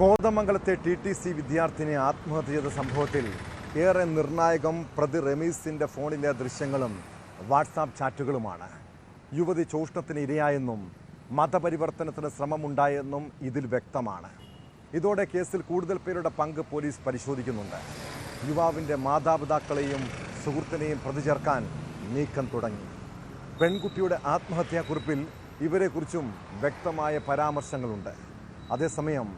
കോതമംഗലത്തെ T T C വിദ്യാർത്ഥിനി ആത്മഹത്യ ചെയ്ത സംഭവത്തിൽ ഏറെ നിർണായകം പ്രതി റമീസിന്റെ ഫോണിലെ ദൃശ്യങ്ങളും വാട്സാപ്പ് ചാറ്റുകളുമാണ്. യുവതി ചൂഷണത്തിന് ഇരയായെന്നും മതപരിവർത്തനത്തിന് ശ്രമമുണ്ടായെന്നും ഇതിൽ വ്യക്തമാണ്. ഇതോടെ കേസിൽ കൂടുതൽ പേരുടെ പങ്ക് പോലീസ് പരിശോധിക്കുന്നുണ്ട്. യുവാവിന്റെ മാതാപിതാക്കളെയും സുഹൃത്തിനെയും പ്രതി ചേർക്കാൻ നീക്കം തുടങ്ങി. പെൺകുട്ടിയുടെ ആത്മഹത്യാക്കുറിപ്പിൽ ഇവരെക്കുറിച്ചും വ്യക്തമായ പരാമർശങ്ങളുണ്ട്. അതേസമയം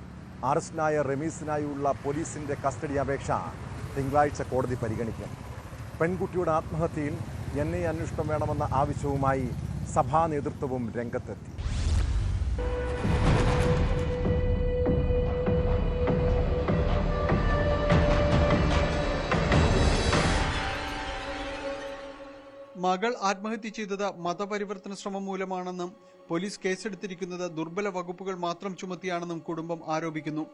അറസ്റ്റിനായ റമീസിനായുള്ള പോലീസിന്റെ കസ്റ്റഡി അപേക്ഷ തിങ്കളാഴ്ച കോടതി പരിഗണിക്കും. പെൺകുട്ടിയുടെ ആത്മഹത്യയിൽ എൻ ഐ അന്വേഷണം വേണമെന്ന ആവശ്യവുമായി സഭാ നേതൃത്വവും രംഗത്തെത്തി. മകൾ ആത്മഹത്യ ചെയ്തത് മതപരിവർത്തന ശ്രമം മൂലമാണെന്നും പോലീസ് കേസെടുത്തിരിക്കുന്നത് ദുർബല വകുപ്പുകൾ മാത്രം ചുമത്തിയാണെന്നും കുടുംബം ആരോപിക്കുന്നു.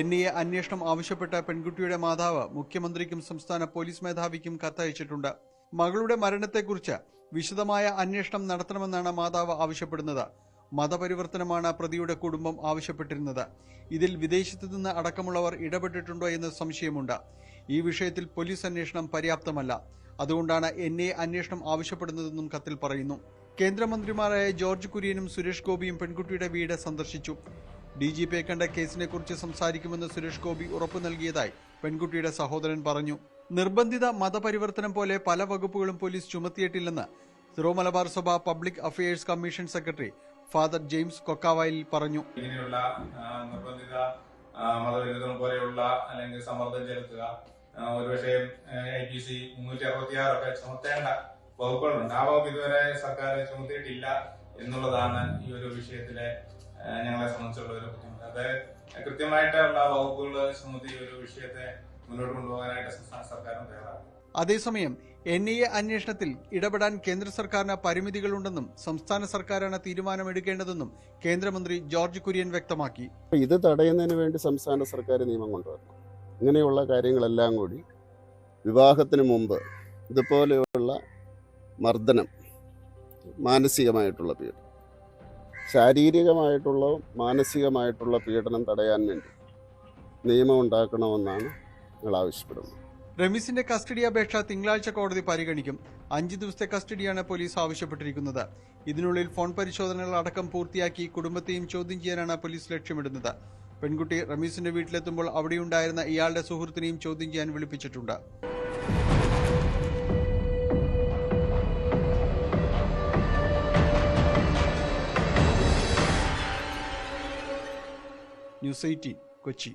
എൻ ഐ എ അന്വേഷണം ആവശ്യപ്പെട്ട പെൺകുട്ടിയുടെ മാതാവ് മുഖ്യമന്ത്രിക്കും സംസ്ഥാന പോലീസ് മേധാവിക്കും കത്തയച്ചിട്ടുണ്ട്. മകളുടെ മരണത്തെക്കുറിച്ച് വിശദമായ അന്വേഷണം നടത്തണമെന്നാണ് മാതാവ് ആവശ്യപ്പെടുന്നത്. മതപരിവർത്തനമാണ് പ്രതിയുടെ കുടുംബം ആവശ്യപ്പെട്ടിരുന്നത്. ഇതിൽ വിദേശത്തു നിന്ന് അടക്കമുള്ളവർ ഇടപെട്ടിട്ടുണ്ടോ എന്ന് സംശയമുണ്ട്. ഈ വിഷയത്തിൽ പോലീസ് അന്വേഷണം പര്യാപ്തമല്ല. അതുകൊണ്ടാണ് എൻ ഐ അന്വേഷണം ആവശ്യപ്പെടുന്നതെന്നും കത്തിൽ പറയുന്നു. കേന്ദ്രമന്ത്രിമാരായ ജോർജ് കുര്യനും സുരേഷ് ഗോപിയും പെൺകുട്ടിയുടെ വീട് സന്ദർശിച്ചു. ഡി ജി പിയെ കണ്ട കേസിനെ കുറിച്ച് സംസാരിക്കുമെന്ന് സുരേഷ് ഗോപി ഉറപ്പു നൽകിയതായി പെൺകുട്ടിയുടെ സഹോദരൻ പറഞ്ഞു. നിർബന്ധിത മതപരിവർത്തനം പോലെ പല വകുപ്പുകളും പോലീസ് ചുമത്തിയിട്ടില്ലെന്ന് സിറോ മലബാർ സഭ public affairs commission secretary father James Kokkavayil പറഞ്ഞു. ഇങ്ങനെയുള്ള നിർബന്ധിത മതവിരുദ്ധം പോലെയുള്ള അല്ലെങ്കിൽ സമ്മർദ്ദം ചെലുത്തുക ഒരുപക്ഷെ ഐ പി സി മുന്നൂറ്റി അറുപത്തി ആറൊക്കെ ചുമത്തേണ്ട വകുപ്പുകളുണ്ട്. ആ വകുപ്പ് ഇതുവരെ സർക്കാർ ചുമത്തിയിട്ടില്ല എന്നുള്ളതാണ് ഈ ഒരു വിഷയത്തിലെ ഞങ്ങളെ സംബന്ധിച്ചുള്ള ഒരു ബുദ്ധിമുട്ട്. അത് കൃത്യമായിട്ടുള്ള വകുപ്പുകൾ ചുമത്തി ഈ ഒരു വിഷയത്തെ മുന്നോട്ട് കൊണ്ടുപോകാനായിട്ട് സംസ്ഥാന സർക്കാരും തയ്യാറാണ്. അതേസമയം എൻ ഐ എ അന്വേഷണത്തിൽ ഇടപെടാൻ കേന്ദ്ര സർക്കാരിന് പരിമിതികളുണ്ടെന്നും സംസ്ഥാന സർക്കാരാണ് തീരുമാനമെടുക്കേണ്ടതെന്നും കേന്ദ്രമന്ത്രി ജോർജ് കുര്യൻ വ്യക്തമാക്കി. ഇത് തടയുന്നതിന് വേണ്ടി സംസ്ഥാന സർക്കാർ നിയമം കൊണ്ടുവരണം. ഇങ്ങനെയുള്ള കാര്യങ്ങളെല്ലാം കൂടി വിവാഹത്തിന് മുമ്പ് ഇതുപോലെയുള്ള മർദ്ദനം മാനസികമായിട്ടുള്ള പീഡനം ശാരീരികമായിട്ടുള്ള മാനസികമായിട്ടുള്ള പീഡനം തടയാൻ വേണ്ടി നിയമം ഉണ്ടാക്കണമെന്നാണ് ഞങ്ങൾ ആവശ്യപ്പെടുന്നത്. റമീസിന്റെ കസ്റ്റഡി അപേക്ഷ തിങ്കളാഴ്ച കോടതി പരിഗണിക്കും. അഞ്ച് ദിവസത്തെ കസ്റ്റഡിയാണ് പോലീസ് ആവശ്യപ്പെട്ടിരിക്കുന്നത്. ഇതിനുള്ളിൽ ഫോൺ പരിശോധനകൾ അടക്കം പൂർത്തിയാക്കി കുടുംബത്തെയും ചോദ്യം ചെയ്യാനാണ് പോലീസ് ലക്ഷ്യമിടുന്നത്. പെൺകുട്ടി റമീസിന്റെ വീട്ടിലെത്തുമ്പോൾ അവിടെയുണ്ടായിരുന്ന ഇയാളുടെ സുഹൃത്തിനെയും ചോദ്യം ചെയ്യാൻ വിളിപ്പിച്ചിട്ടുണ്ട്. News eighteen Kochi.